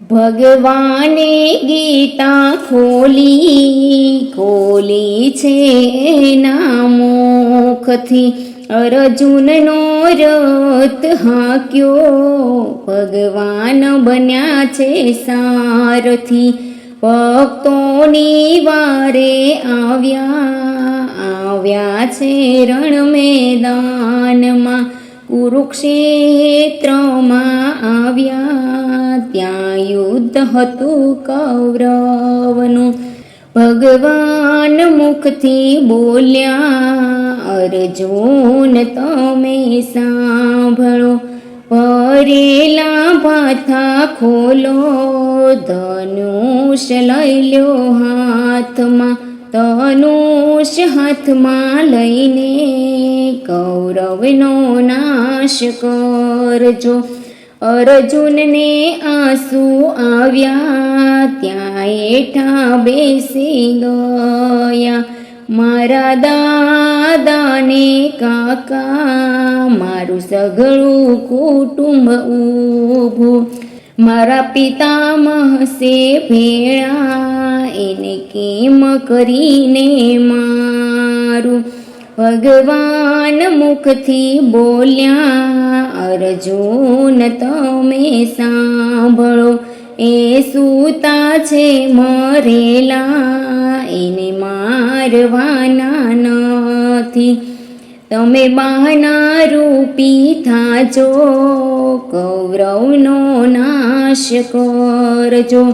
ભગવાને ગીતા ખોલી ખોલી છે એના મુખથી અર્જુનનો રથ હાક્યો, ભગવાન બન્યા છે સારથી. ભક્તોની વારે આવ્યા આવ્યા છે રણ મેદાનમાં કુરુક્ષેત્રમાં આવ્યા. ત્યાં યુદ્ધ હતું કૌરવનું. ભગવાન મુખથી બોલ્યા, અર્જુન, તમે સાંભળો. ભરેલા ભાથા ખોલો, ધનુષ લઈ લ્યો હાથમાં. ધનુષ હાથમાં લઈને કૌરવનો નાશ કરજો. અર્જુનને આંસુ આવ્યા, ત્યાં એઠા બેસી ગયા. મારા દાદાને કાકા, મારું સઘળું કુટુંબ ઊભું. મારા પિતામહ સે ભેળા, એને કેમ કરીને મારું ભગવાન મુખથી બોલ્યા, અર્જુન, તમે સાંભળો, એ સૂતા છે મરેલા, એને મારવાના નથી. તમે બહાના રૂપી થાજો, કૌરવનો નાશ કરજો.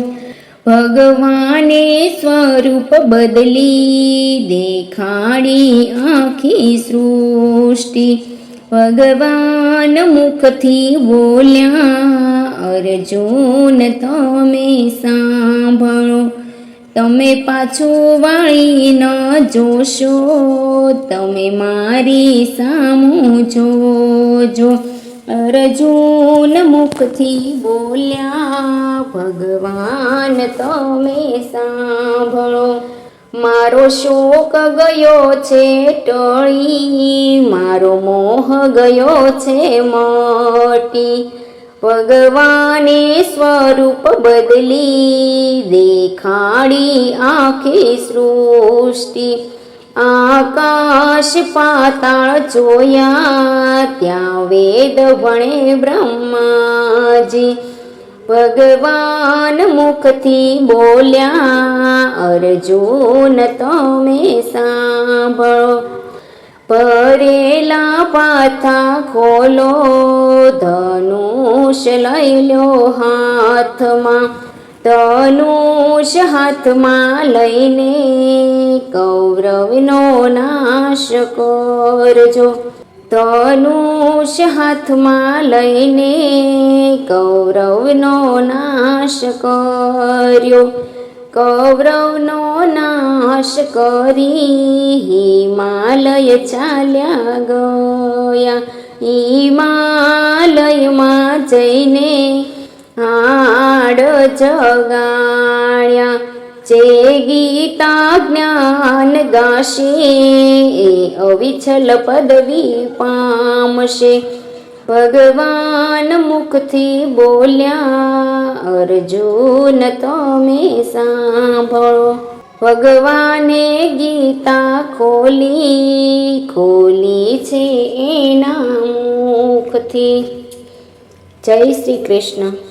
ભગવાને સ્વરૂપ બદલી, દેખાડી આખી સૃષ્ટિ. ભગવાન મુખથી બોલ્યા, અર્જુન, તમે સાંભળો. તમે પાછું વાળી ન જોશો. તમે મારી સામું જોજો. અર્જુન મુખથી બોલ્યા, ભગવાન, તમે સાંભળો. મારો શોક ગયો છે ટળી, મારો મોહ ગયો છે મોટી. ભગવાને સ્વરૂપ બદલી, દેખાડી આખી સૃષ્ટિ. આકાશ પાતાળ જોયા, ત્યાં વેદ ભણે બ્રહ્માજી. ભગવાન મુખથી બોલ્યા, અર્જુન, તમે સાંભળો. ભરેલા પાથા ખોલો, ધનુષ લઈ લો હાથમાં. ધનુષ હાથમાં લઈને કૌરવનો નાશ કરજો. ધનુષ હાથમાં લઈને કૌરવનો નાશ કર્યો. કૌરવનો નાશ કરી હિમાલય ચાલ્યા ગયા. હિમાલયમાં જઈને હાડ જગાડ્યા. જે ગીતા જ્ઞાન ગાશે, એ અવિછલ પદવી પામશે ભગવાન મુખથી બોલ્યા અર્જુન તમે સાંભળો. ભગવાને ગીતા ખોલી ખોલી છે એના મુખથી. જય શ્રી કૃષ્ણ.